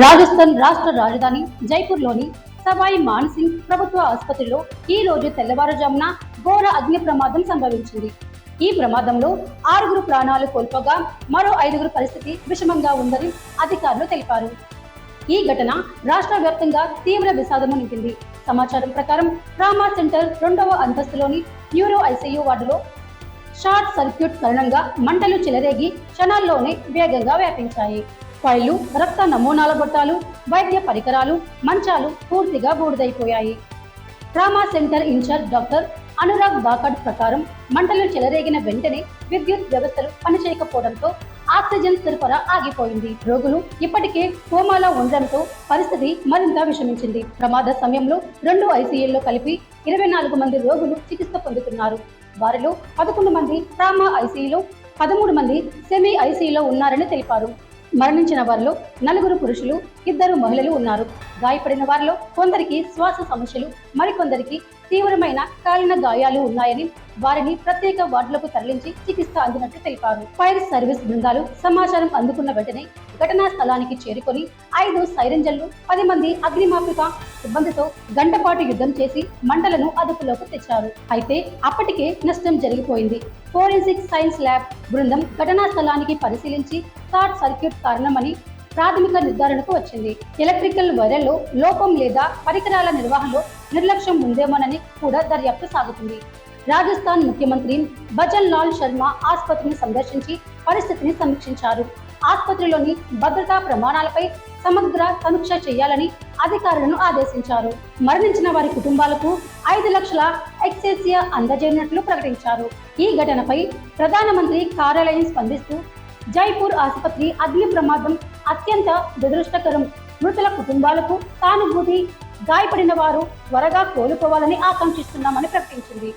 రాజస్థాన్ రాష్ట్ర రాజధాని జైపూర్లోని సవాయి మాన్సింగ్ ప్రభుత్వ ఆసుపత్రిలో ఈ రోజు తెల్లవారుజామున ఘోర అగ్ని ప్రమాదం సంభవించింది. ఈ ప్రమాదంలో ఆరుగురు ప్రాణాలు కోల్పోగా మరో ఐదుగురు పరిస్థితి విషమంగా ఉందని అధికారులు తెలిపారు. ఈ ఘటన రాష్ట్ర వ్యాప్తంగా తీవ్ర విషాదము నింపింది. సమాచారం ప్రకారం ట్రామా సెంటర్ రెండవ అంతస్తులోని న్యూరో ఐసీయూ వార్డులో షార్ట్ సర్క్యూట్ కారణంగా మంటలు చెలరేగి క్షణాల్లోనే వేగంగా వ్యాపించాయి. ఫైళ్ళు రక్త నమూనాల గొట్టాలు వైద్య పరికరాలు మంచాలు పూర్తిగా బూడిదైపోయాయి. Trauma center in charge doctor Anurag Bakad ప్రకారం మంటలు చెలరేగిన వెంటనే విద్యుత్ వ్యవస్థలు పనిచేయకపోవడంతో ఆక్సిజన్ సరఫరా ఆగిపోయింది. రోగులు ఇప్పటికే కోమాలో ఉండడంతో పరిస్థితి మరింత విషమించింది. ప్రమాద సమయంలో రెండు ఐసీయూల్లో కలిపి ఇరవై నాలుగు మంది రోగులు చికిత్స పొందుతున్నారు. వారిలో పదకొండు మంది ట్రామా ఐసీయూలో పదమూడు మంది సెమీ ఐసీయూలో ఉన్నారని తెలిపారు. మరణించిన వారిలో నలుగురు పురుషులు ఇద్దరు మహిళలు ఉన్నారు. గాయపడిన వారిలో కొందరికి శ్వాస సమస్యలు మరికొందరికి తీవ్రమైన కాలిన గాయాలు ఉన్నాయని వారిని ప్రత్యేక వార్డులకు తరలించి చికిత్స అందినట్లు తెలిపారు. ఫైర్ సర్వీస్ బృందాలు సమాచారం అందుకున్న వెంటనే ఘటనా స్థలానికి చేరుకొని ఐదు సైరంజన్లు పది మంది అగ్నిమాపిక సిబ్బందితో గంటపాటు యుద్ధం చేసి మంటలను అదుపులోకి తెచ్చారు. అయితే అప్పటికే నష్టం జరిగిపోయింది. ఫోరెన్సిక్ సైన్స్ ల్యాబ్ బృందం ఘటనా స్థలానికి పరిశీలించి షార్ట్ సర్క్యూట్ కారణమని ప్రాథమిక నిర్ధారణకు వచ్చింది. ఎలక్ట్రికల్ వైర్లలో లోపం లేదా పరికరాల నిర్వహణలో నిర్లక్ష్యం ఉందేమోనని కూడా దర్యాప్తు సాగుతుంది. రాజస్థాన్ ముఖ్యమంత్రి భజన్ లాల్ శర్మ ఆసుపత్రిని సందర్శించి పరిస్థితిని సమీక్షించారు. ఆసుపత్రిలోని భద్రతా ప్రమాణాలపై సమగ్ర సమీక్ష చేయాలని అధికారులను ఆదేశించారు. మరణించిన వారి కుటుంబాలకు ఐదు లక్షల ఎక్సేసియా అందజేయనట్లు ప్రకటించారు. ఈ ఘటనపై ప్రధానమంత్రి కార్యాలయం స్పందిస్తూ జైపూర్ ఆసుపత్రి అగ్ని ప్రమాదం అత్యంత దురదృష్టకరం. మృతుల కుటుంబాలకు సానుభూతి గాయపడిన వారు త్వరగా కోలుకోవాలని ఆకాంక్షిస్తున్నామని ప్రకటించింది.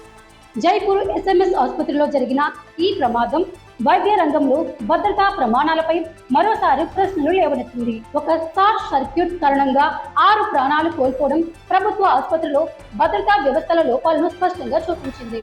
జైపూర్ ఎస్ఎంఎస్ ఆసుపత్రిలో జరిగిన ఈ ప్రమాదం వైద్య రంగంలో భద్రతా ప్రమాణాలపై మరోసారి ప్రశ్నలు లేవనెత్తింది. ఒక షార్ట్ సర్క్యూట్ కారణంగా ఆరు ప్రాణాలు కోల్పోవడం ప్రభుత్వ ఆసుపత్రిలో భద్రతా వ్యవస్థల లోపాలను స్పష్టంగా చూపించింది.